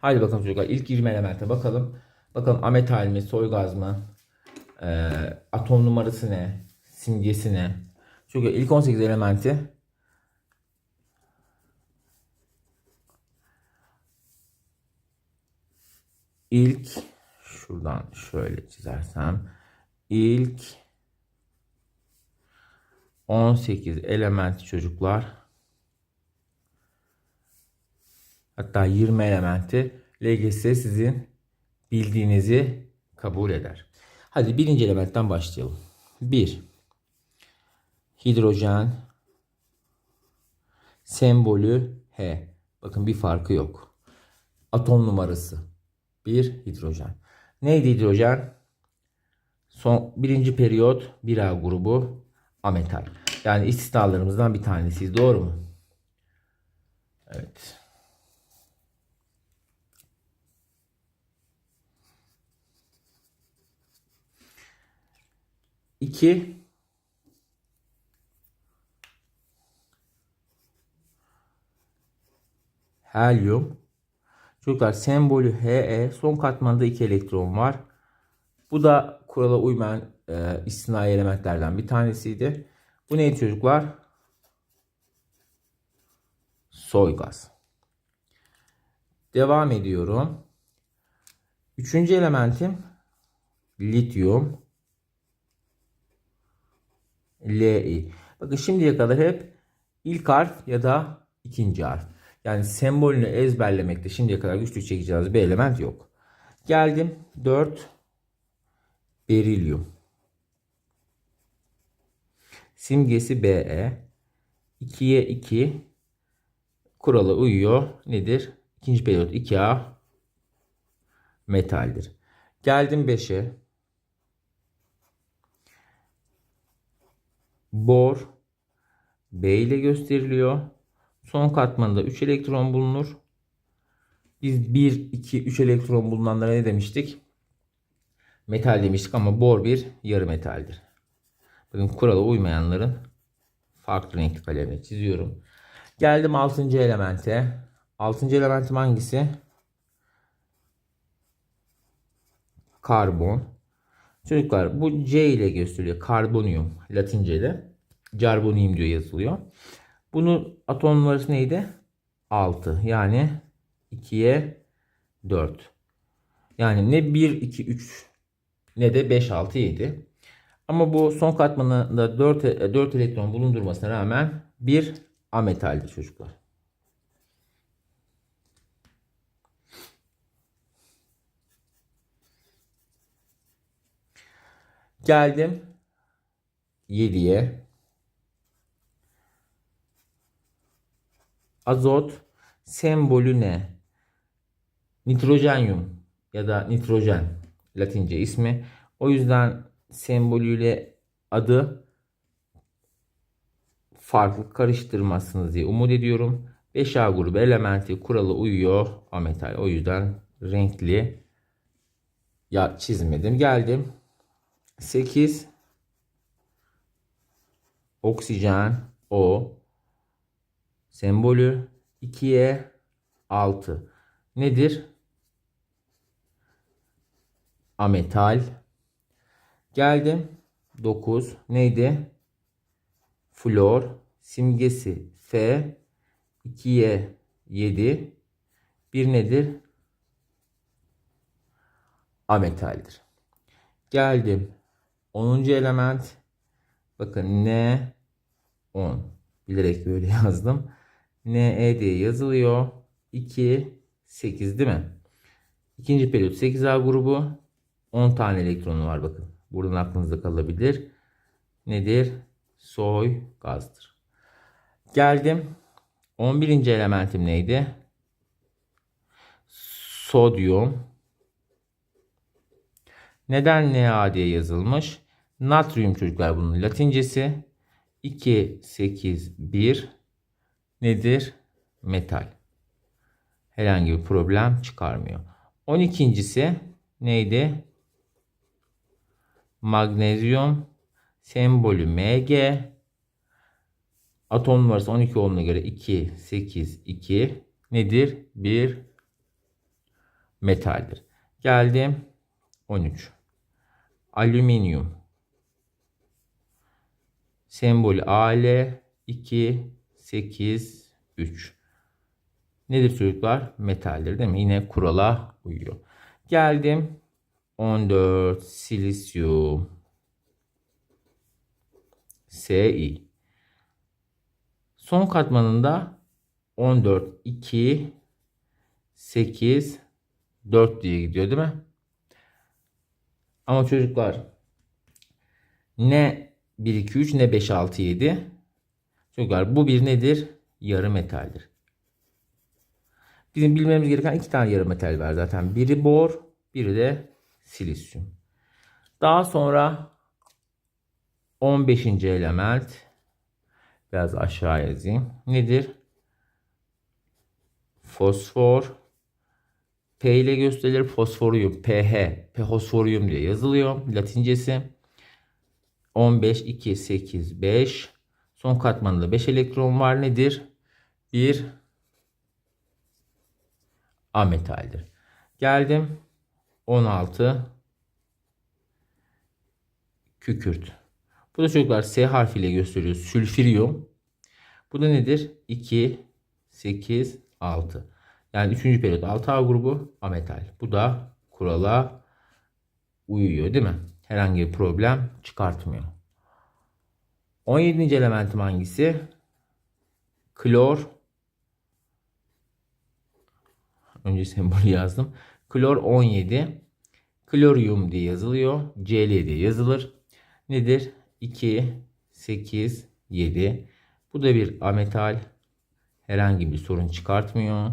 Haydi bakalım çocuklar ilk 20 elemente bakalım. Bakalım ametal mi, soy gaz mı? Ee, atom numarası ne? Simgesi ne? Çocuklar ilk 18 elementi ilk şuradan şöyle çizersem ilk 18 elementi çocuklar hatta 20 elementi LGS sizin bildiğinizi kabul eder. Hadi birinci elementten başlayalım. 1. Hidrojen sembolü H. Bakın bir farkı yok. Atom numarası 1 hidrojen. Neydi hidrojen? Son birinci periyot 1A grubu ametal. Yani istisnalarımızdan bir tanesi. Doğru mu? 2 Helyum. Çocuklar sembolü He son katmanda 2 elektron var. Bu da kurala uymayan e, istinai elementlerden bir tanesiydi. Bu neydi çocuklar? Soy gaz. Devam ediyorum. Üçüncü elementim lityum. Li. Bakın şimdiye kadar hep ilk harf ya da ikinci harf. Yani sembolünü ezberlemekte şimdiye kadar güçlük çekeceğiniz bir element yok. Geldim 4 berilyum. Simgesi Be. 2'ye 2 kuralı uyuyor. Nedir? İkinci periyot 2A metaldir. Geldim 5'e. Bor B ile gösteriliyor. Son katmanında 3 elektron bulunur. Biz 1, 2, 3 elektron bulunanlara ne demiştik? Metal demiştik ama bor bir yarı metaldir. Bakın kurala uymayanların farklı renkli kalemle çiziyorum. Geldim 6. elemente. 6. elementim hangisi? Karbon. Çocuklar bu C ile gösteriliyor. Karbonyum Latince'de. Carbonium diyor yazılıyor. Bunun atom numarası neydi? 6. Yani 2'ye 4. Yani ne 1, 2, 3 ne de 5, 6, 7. Ama bu son katmanında 4, 4 elektron bulundurmasına rağmen bir ametaldir çocuklar. Geldim 7'ye. Azot sembolü ne? Nitrojenyum ya da nitrojen Latince ismi. O yüzden sembolüyle adı farklı karıştırmazsınız diye umut ediyorum. 5A grubu elementi kuralı uyuyor ametal. O yüzden renkli ya çizmedim. Geldim. 8 oksijen O sembolü 2'ye 6 nedir? Ametal. Geldim. 9 neydi? Flor simgesi F 2'ye 7 bir nedir? Ametaldir. Geldim. 10. element bakın N 10 bilerek böyle yazdım. NE diye yazılıyor. 2 8 değil mi? İkinci periyot 8A grubu 10 tane elektronu var bakın. Buradan aklınızda kalabilir. Nedir? Soy gazdır. Geldim. 11. elementim neydi? Sodyum. Neden Na diye yazılmış? Natrium çocuklar bunun latincesi. 2, 8, 1 nedir? Metal. Herhangi bir problem çıkarmıyor. 12.si neydi? Magnezyum sembolü Mg. Atom numarası 12 olduğuna göre 2, 8, 2 nedir? Bir metaldir. Geldim 13. Alüminyum. Sembolü AL 2 8 3. Nedir çocuklar? Metaldir değil mi? Yine kurala uyuyor. Geldim 14 silisyum. Si. Son katmanında 14 2 8 4 diye gidiyor değil mi? Ama çocuklar ne 1 2 3 ne 5 6 7 Çocuklar bu bir nedir? Yarı metaldir. Bizim bilmemiz gereken iki tane yarı metal var zaten. Biri bor, biri de silisyum. Daha sonra 15. element biraz aşağı yazayım. Nedir? Fosfor. P ile gösterilir. Fosforyum. PH. Fosforyum diye yazılıyor. Latincesi. 15, 2, 8, 5. Son katmanda 5 elektron var. Nedir? Bir ametaldir. Geldim 16 kükürt. Bu da çocuklar S harfiyle gösteriyor. Sülfüryum. Bu da nedir? 2 8 6. Yani 3. periyot 6A grubu ametal. Bu da kurala uyuyor değil mi? Herhangi bir problem çıkartmıyor. 17. elementim hangisi? Klor. Önce sembolü yazdım. Klor 17. Kloryum diye yazılıyor. Cl diye yazılır. Nedir? 2, 8, 7. Bu da bir ametal. Herhangi bir sorun çıkartmıyor.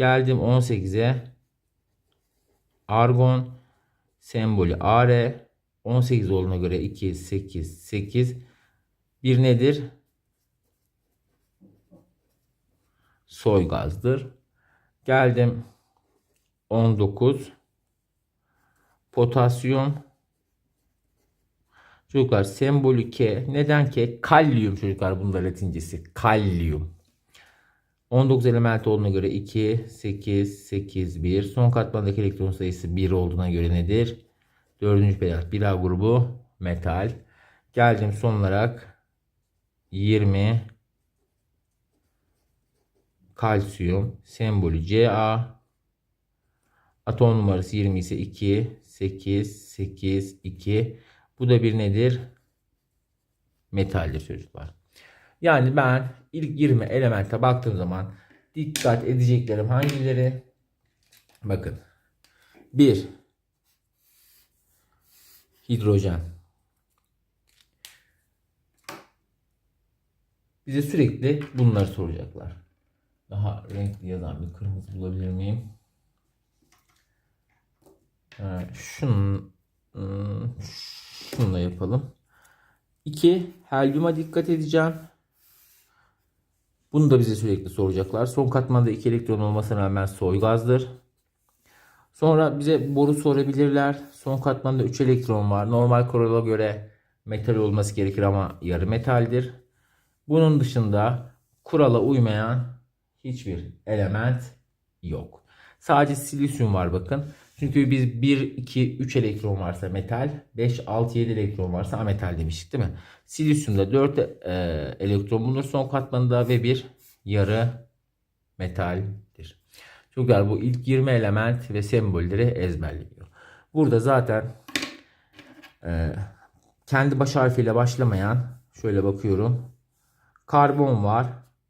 Geldim 18'e. Argon. Sembolü Ar. 18 olduğuna göre 2, 8, 8. Bir nedir? Soy gazdır. Geldim 19 potasyum çocuklar sembolü K neden K kalyum çocuklar bunda latincesi kalyum 19 element olduğuna göre 2 8 8 1 son katmandaki elektron sayısı 1 olduğuna göre nedir? 4. periyot 1A grubu metal. Geldim son olarak 20 kalsiyum sembolü Ca atom numarası 20 ise 2 8 8 2 bu da bir nedir? Metaldir çocuklar yani ben ilk 20 elemente baktığım zaman dikkat edeceklerim hangileri bakın 1 hidrojen bize sürekli bunları soracaklar daha renkli yazan bir kırmızı bulabilir miyim? Ee, şunun, hmm, şununla yapalım. 2. Helyuma dikkat edeceğim. Bunu da bize sürekli soracaklar. Son katmanda 2 elektron olmasına rağmen soy gazdır. Sonra bize boru sorabilirler. Son katmanda 3 elektron var. Normal kurala göre metal olması gerekir ama yarı metaldir. Bunun dışında kurala uymayan hiçbir element yok. Sadece silisyum var bakın. Çünkü biz 1, 2, 3 elektron varsa metal, 5, 6, 7 elektron varsa ametal demiştik değil mi? Silisyumda 4 e, elektron bulunur son katmanında ve bir yarı metaldir. Çocuklar bu ilk 20 element ve sembolleri ezberliyor. Burada zaten e, kendi baş harfiyle başlamayan şöyle bakıyorum. Karbon var.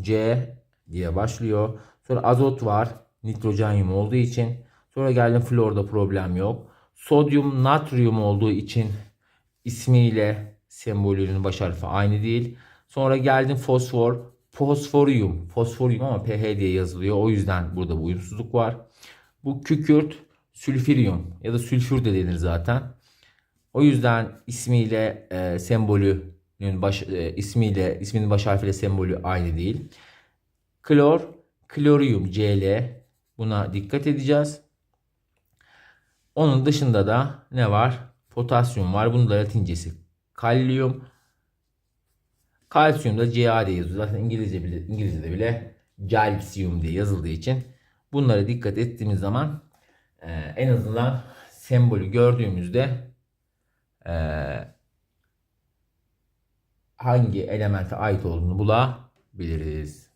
C diye başlıyor. Sonra azot var. Nitrojenyum olduğu için. Sonra geldim florda problem yok. Sodyum natrium olduğu için ismiyle sembolünün baş harfi aynı değil. Sonra geldim fosfor. Fosforyum. Fosforyum ama pH diye yazılıyor. O yüzden burada bu uyumsuzluk var. Bu kükürt sülfüryum ya da sülfür de denir zaten. O yüzden ismiyle e, sembolünün baş e, ismiyle isminin baş harfiyle sembolü aynı değil. Klor, kloryum Cl. Buna dikkat edeceğiz. Onun dışında da ne var? Potasyum var. Bunun da latincesi kalyum. Kalsiyum da Ca diye yazıyor. Zaten İngilizce bile, İngilizce'de bile calcium diye yazıldığı için bunlara dikkat ettiğimiz zaman e, en azından sembolü gördüğümüzde e, hangi elemente ait olduğunu bulabiliriz.